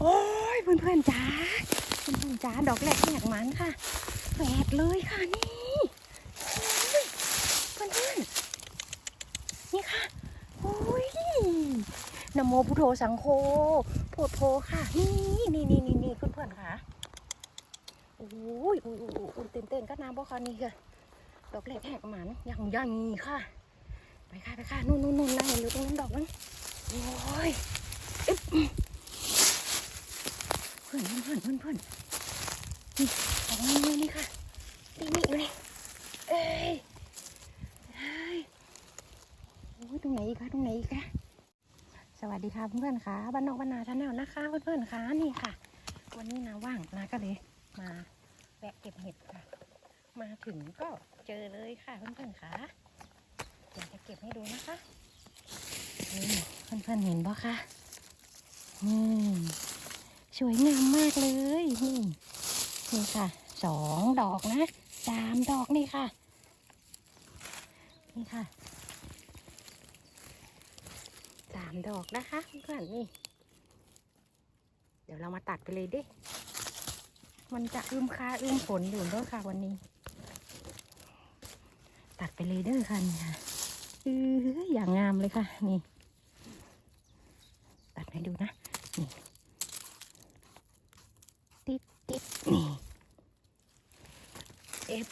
โอ้ยเพื่อนเพื่อนๆจ้าเพื่อนเพื่อนๆจ้าดอกแรกแหกมันค่ะแฝดเลยค่ะนี่เพื่อนเพื่อนๆนี่ค่ะโอ้ยนโมพุทโธสังโฆโพดโพค่ะนี่นี่นี่นี่นี่เพื่อนเพื่อนๆค่ะโอ้ยอุ้ยอุ้ยอุ้ยอุ้ยเต้นเต้นๆก็น้ำบ่ค่ะนี่ค่ะดอกแรกแหกมันอย่างย่างนี้ค่ะ ไปค่ะไปค่ะนู่นนู่นนู่นนะเห็นอยู่ตรงนั้นดอกนั้นโอ้ย พื่อนเพื่อนเพื่อนเพื่อนนี่ดอกนี้นี่นี่ค่ะนี่นี่อยู่นี่เอ้ยเอ้ยโอ้ยตรงไหนอีกคะตรงไหนอีกคะสวัสดีค่ะเพื่อนๆค่ะบ้านนอกบ้านนาชาแนลนะคะเพื่อนๆค่ะนี่ค่ะ วันนี้นาว่างนาก็เลยมาแวะเก็บเห็ดค่ะ มาถึงก็เจอเลยค่ะเพื่อนๆค่ะเดี๋ยวจะเก็บให้ดูนะคะนี่เพื่อนๆเห็นบ่คะนี่ สวยงามมากเลยนี่นี่ค่ะสองดอกนะสามดอกนี่ค่ะ นี่ค่ะสามดอกนะคะเพื่อนนี่ เดี๋ยวเรามาตัดไปเลยดิ มันจะอึมคาอึมฝนอยู่ด้วยค่ะวันนี้ ตัดไปเลยเด้อค่ะนี่ค่ะเอออย่างงามเลยค่ะนี่ ตัดให้ดูนะ นี่ ติดติดนี่ เอฟ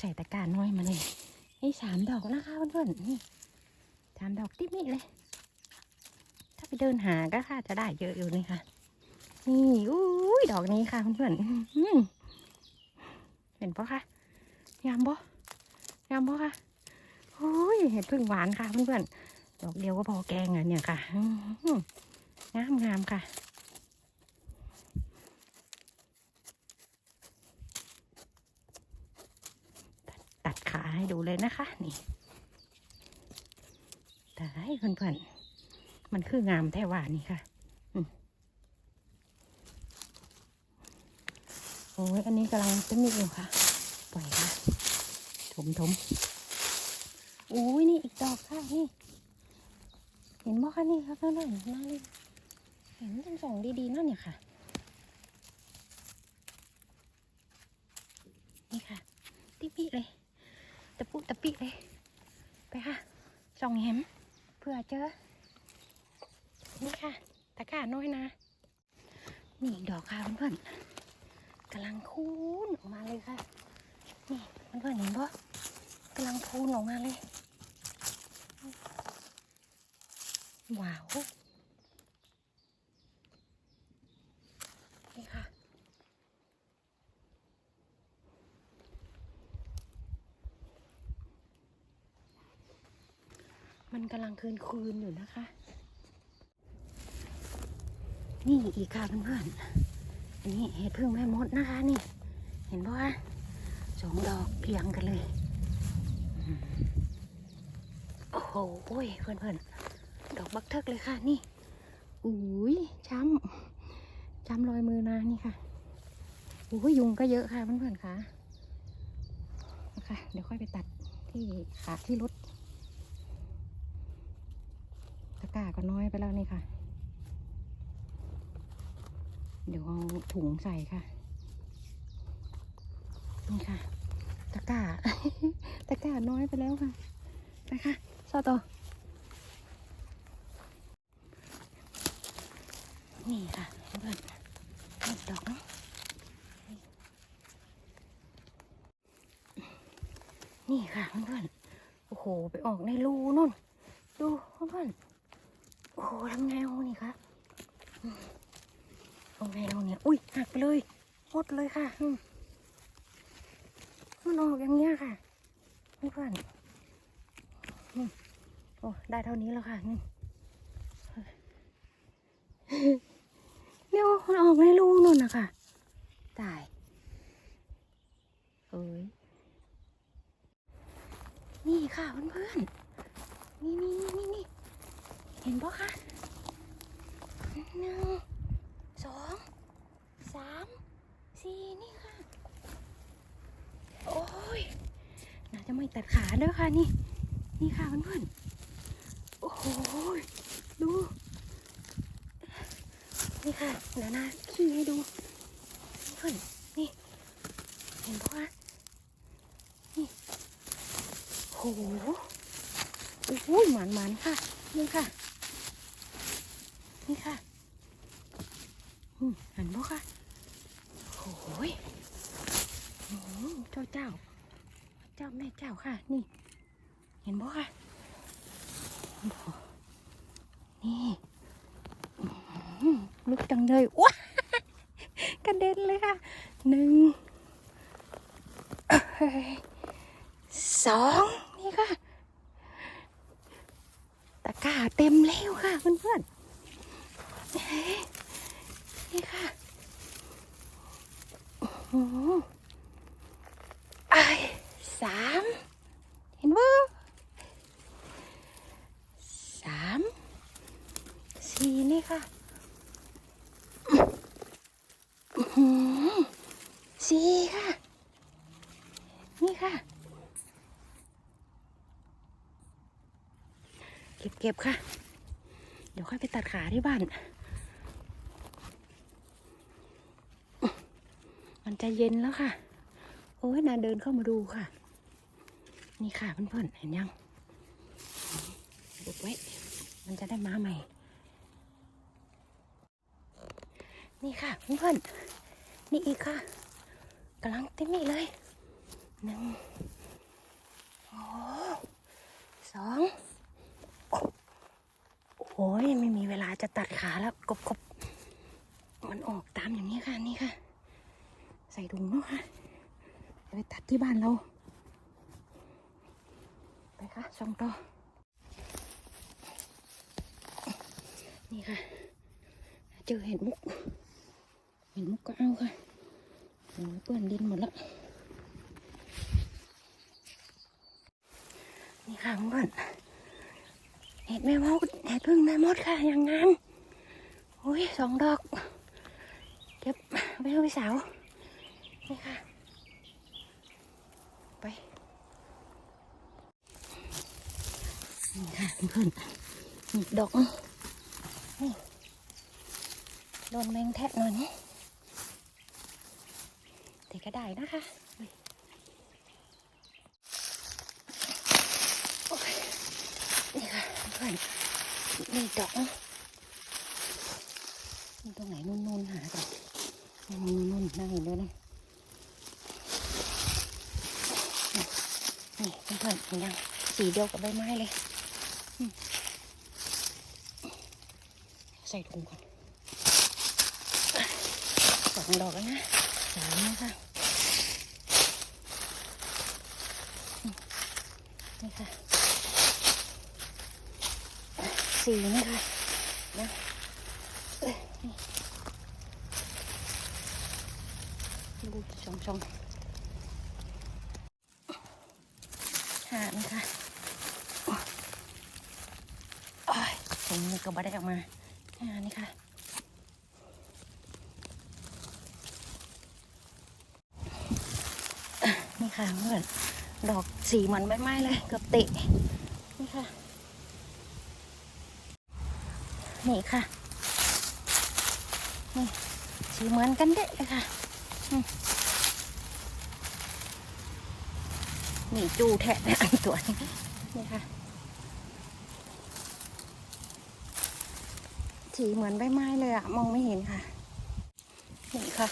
ใส่ตะกร้าน้อยมาเลยนี่สามดอกนะคะเพื่อนๆนี่สามดอกติ๊บนี่เลย ถ้าไปเดินหาก็ค่ะจะได้เยอะอยู่นี่ค่ะ นี่อุ้ยดอกนี้ค่ะเพื่อนๆเห็นปะคะงามปะงามปะคะโอ้ยเห็ดพึ่งหวานค่ะเพื่อนๆดอกเดียวก็พอแกงอะเนี่ยค่ะงามงามค่ะ ตัดตัด ขาให้ดูเลยนะคะ นี่แต่ให้เพื่อนๆมันคืองามแท้ว่านี่ค่ะอโอ้ยอันนี้กำลังจะมีอยู่ค่ะ ปล่อยค่ะ ถมถมอุ้ยนี่อีกดอกค่ะนี่ เห็นบ่คะนี่ครับนั่นนั่นนั่นเลยเห็นทั้งสองดีๆนั่นเนี่ยค่ะ นี่ค่ะ ติ๊ปีเลย ตะปุตะปิเลย ไปค่ะส่องเห็นเพื่อเจอ นี่ค่ะตะกร้าน้อยนะ นี่ดอกค่ะเพื่อนๆกำลังคูนออกมาเลยค่ะ นี่เพื่อนๆเห็นปะกำลังพูนออกมาเลย ว้าว นี่ค่ะ มันกำลังคืนคืนอยู่นะคะ นี่อีกค่ะเพื่อนๆอันนี้เห็ดพึ่งแม่มดนะคะ นี่ เห็นปะสองดอกเรียงกันเลย โอ้โหเพื่อนเพื่อนๆดอกบักเทิกเลยค่ะ นี่ อุ้ยช้ำช้ำรอยมือนานี่ค่ะอุ้ยยุงก็เยอะค่ะเพื่อนๆค่ะนะคะเดี๋ยวค่อยไปตัดที่ขาที่รถตะ กร้าก็น้อยไปแล้วนี่ค่ะ เดี๋ยวเอาถุงใส่ค่ะ นี่ค่ะ ตะกร้า ตะกร้าน้อยไปแล้วค่ะไปค่ะซอต่อ นี่ค่ะเพื่อนนี่ดอกเนาะนี่ค่ะเพื่อนๆโอ้โห ไปออกในรูนู่น ดูเพื่อนๆ โอ้โหทำไงเอานี่คะอืมเอาไงเอาเนี่ย อุ้ยหักไปเลยหมดเลยค่ะ มันออกอย่างเงี้ยค่ะเพื่อนโอ้ได้เท่านี้แล้วค่ะนี่เนี่ยมันออกในรูนู่นนะคะตายเอ้ยนี่ค่ะเพื่อนๆนี่นี่นี่นี่นี่ เห็นปะคะหนึ่งสองสามสี่นี่ค่ะ โอ้ยน่าจะไม่ตัดขาด้อค่ะนี่ นี่ค่ะเพื่อนๆ โอ้โหดู นี่ค่ะ เดี๋ยวนะขี้ให้ดูเพื่อนนี่ เห็นปะวะนี่โหโอ้โหหมันหมันๆค่ะนี่ค่ะ นี่ค่ะเห็นปะค่ะโอ้ยอืมเจ้าเจ้า เจ้าแม่เจ้าค่ะ นี่ เห็นปะค่ะ นี่ลึกจังเลยว้ากระเด็นเลยค่ะหนึ่งสองนี่ค่ะ ตะกร้าเต็มแล้วค่ะเพื่อนๆ นี่ค่ะโอ้โหไอสามเห็นว่าสามสี่นี่ค่ะอือสี่ค่ะ นี่ค่ะ เก็บเก็บค่ะ เดี๋ยวค่อยไปตัดขาที่บ้าน มัน จะเย็นแล้วค่ะ โอ้ยนาเดินเข้ามาดูค่ะ นี่ค่ะเพื่อนๆเห็นยังบุกไว้ มันจะได้มาใหม่ นี่ค่ะเพื่อนๆนี่อีกค่ะกำลังเต็มนี่เลยหนึ่งโอ้สองโอ้ยไม่มีเวลาจะตัดขาแล้วกบกบมันออกตามอย่างนี้ค่ะนี่ค่ะ ใส่ถุงเนาะค่ะไปตัดที่บ้านเรา ไปค่ะส่องต่อ นี่ค่ะ เจอเห็ดมุก เห็ดมุกก็เอาค่ะเปื้อนดินหมดแล้ว นี่ค่ะเพื่อนเห็ดแม่มดเห็ดพึ่งแม่มดค่ะ อย่างงามโอ้ยสองดอก เก็บไปให้พี่สาว นี่ค่ะ ไป นี่ค่ะเพื่อนๆอีกดอกนึงนี่โดนแมงแทะหน่อยนะแต่ก็ได้นะคะโอ้ยนี่ค่ะเพื่อนนี่ดอกนึงนี่ตรงไหนนุ่นๆหาก่อนนุ่นๆนั่งอยู่ด้วยนะ นี่เพื่อนๆเห็นยังสีเดียวกับใบไม้เลย ใส่ถุงก่อนสองดอกแล้วนะสามนะคะนี่ค่ะสี่นะคะนะเอ้ยนี่อง องห้านะคะโอ้ยผมนี่ก็บ่ได้ออกมาห้านี่ค่ะนี่ค่ะเพื่อนดอกสีเหมือนใบไม้เลยกับตะนี่ค่ะ นี่ค่ะ นี่สีเหมือนกันเด็ดเลยค่ะ อืมนี่จูแทะอันตัวนี้นี่ค่ะสีเหมือนใบไม้เลยอะมองไม่เห็นค่ะนี่ค่ะ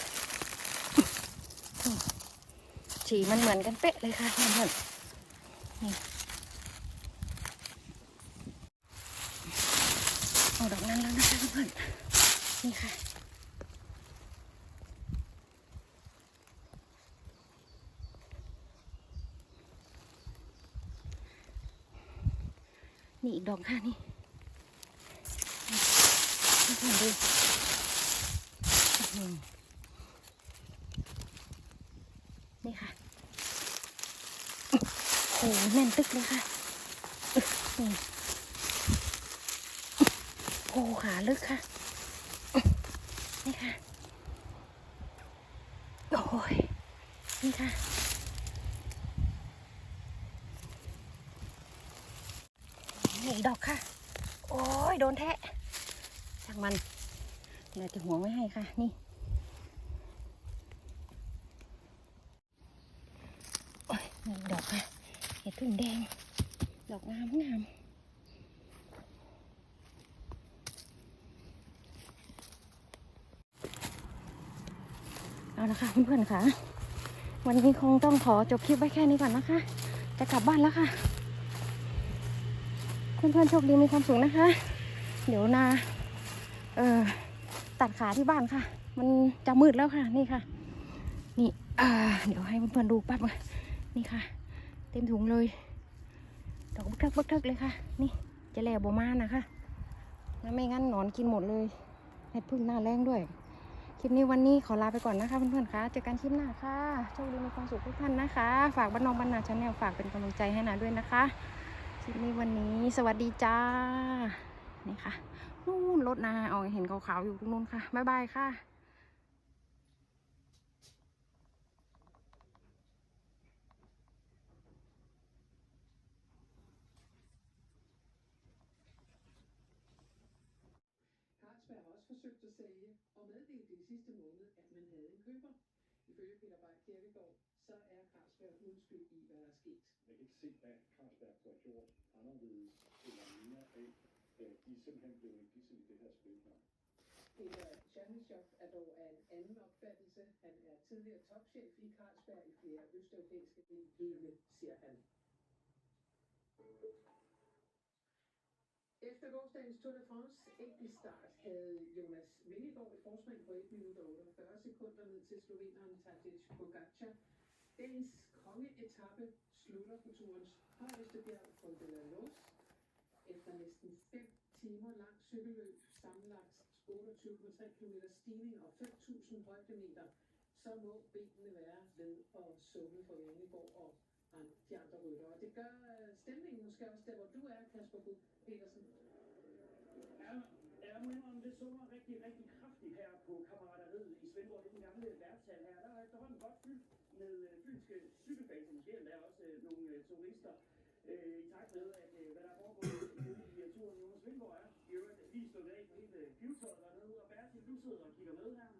สีมันเหมือนกันเป๊ะเลยค่ะเพื่อนๆนี่เอาดอกนั้นแล้วนะคะเพื่อนๆนี่ค่ะ นี่อีกดอกค่ะนี่นี่เพื่อนๆดูนี่ค่ะโอ้โหแน่นตึกเลยค่ะนี่โอ้ขาลึกค่ะ นี่ค่ะ โอ้ย นี่ค่ะ นี่อีกดอกค่ะ โอ้ยโดนแทะช่างมันเราจะห่วงไว้ให้ค่ะ นี่ โอ้ยนี่ดอกค่ะ เห็ดพึ่งแดง ดอกงามงามเอาละค่ะเพื่อนๆค่ะ วันนี้คงต้องขอจบคลิปไว้แค่นี้ก่อนนะคะ จะกลับบ้านแล้วค่ะ เพื่อนๆโชคดีมีความสุขนะคะ เดี๋ยวนาเออตัดขาที่บ้านค่ะ มันจะมืดแล้วค่ะ นี่ค่ะ นี่อ่าเดี๋ยวให้เพื่อนๆดูแป๊บนะนี่ค่ะ เต็มถุงเลยดอกบักทิกบักเทิกเลยค่ะ นี่จะแหล่บมานะคะแล้วไม่งั้นหนอนกินหมดเลยเห็ดพึ่งหน้าแรงด้วย คลิปนี้วันนี้ขอลาไปก่อนนะคะเพื่อนๆคะเจอกันคลิปหน้าค่ะโชคดีมีความสุขทุกท่านนะคะ ฝากบ้านน้องบ้านนาชาแนลฝากเป็นกำลังใจให้นาด้วยนะคะ คลิปนี้วันนี้สวัสดีจ้า นี่ค่ะ นู่นรถนาเอาเห็นขาวๆอยู่ตรงนู้นค่ะ บ๊ายบายค่ะ Carlsberg har også forsøgt at sælge og meddelte i sidste måned, at man havde en køber. Ifølge Peter Bay Kirkegaard, så er Carlsberg uden skyld i, hvad der er sket. Jeg kan ikke se, hvad Carlsberg kunne have gjort anderledes eller mere af. Øh, De simpelthen blevet en gissel i det her spil her. Peter Tjernischow er dog af en anden opfattelse. Han er tidligere topchef i Carlsberg i flere østeuropæiske dele, siger han. Efter gårsdagens Tour de France enkeltstart havde Jonas Vingegaard et forspring på 1 minut og 48 sekunder ned til sloveneren Tadej Pogacar. Dagens kongeetappe slutter på turens højeste bjerg, Col de la Loze. Efter næsten 5 timer lang cykelløb, sammenlagt 28,3 km stigning og 5.000 højdemeter, så må benene være ved at summe for Vingegaard og de andre rytter. Og det gør øh, stemningen måske også der, hvor du er, Kasper Buch Petersen. Ja, jeg må indrømme, det summer rigtig, rigtig kraftigt her på kammerateriet i Svendborg. Det er den gamle værtshal her. Der er efterhånden godt fyldt med øh, fynske cykelbasen. Måske endda også øh, nogle øh, turister øh, i takt med, at øh, hvad der foregår i turen i Jonas Vindborg er. I øvrigt, vi slår af på hele pivetøjet dernede, og Bertil, du sidder og kigger med her.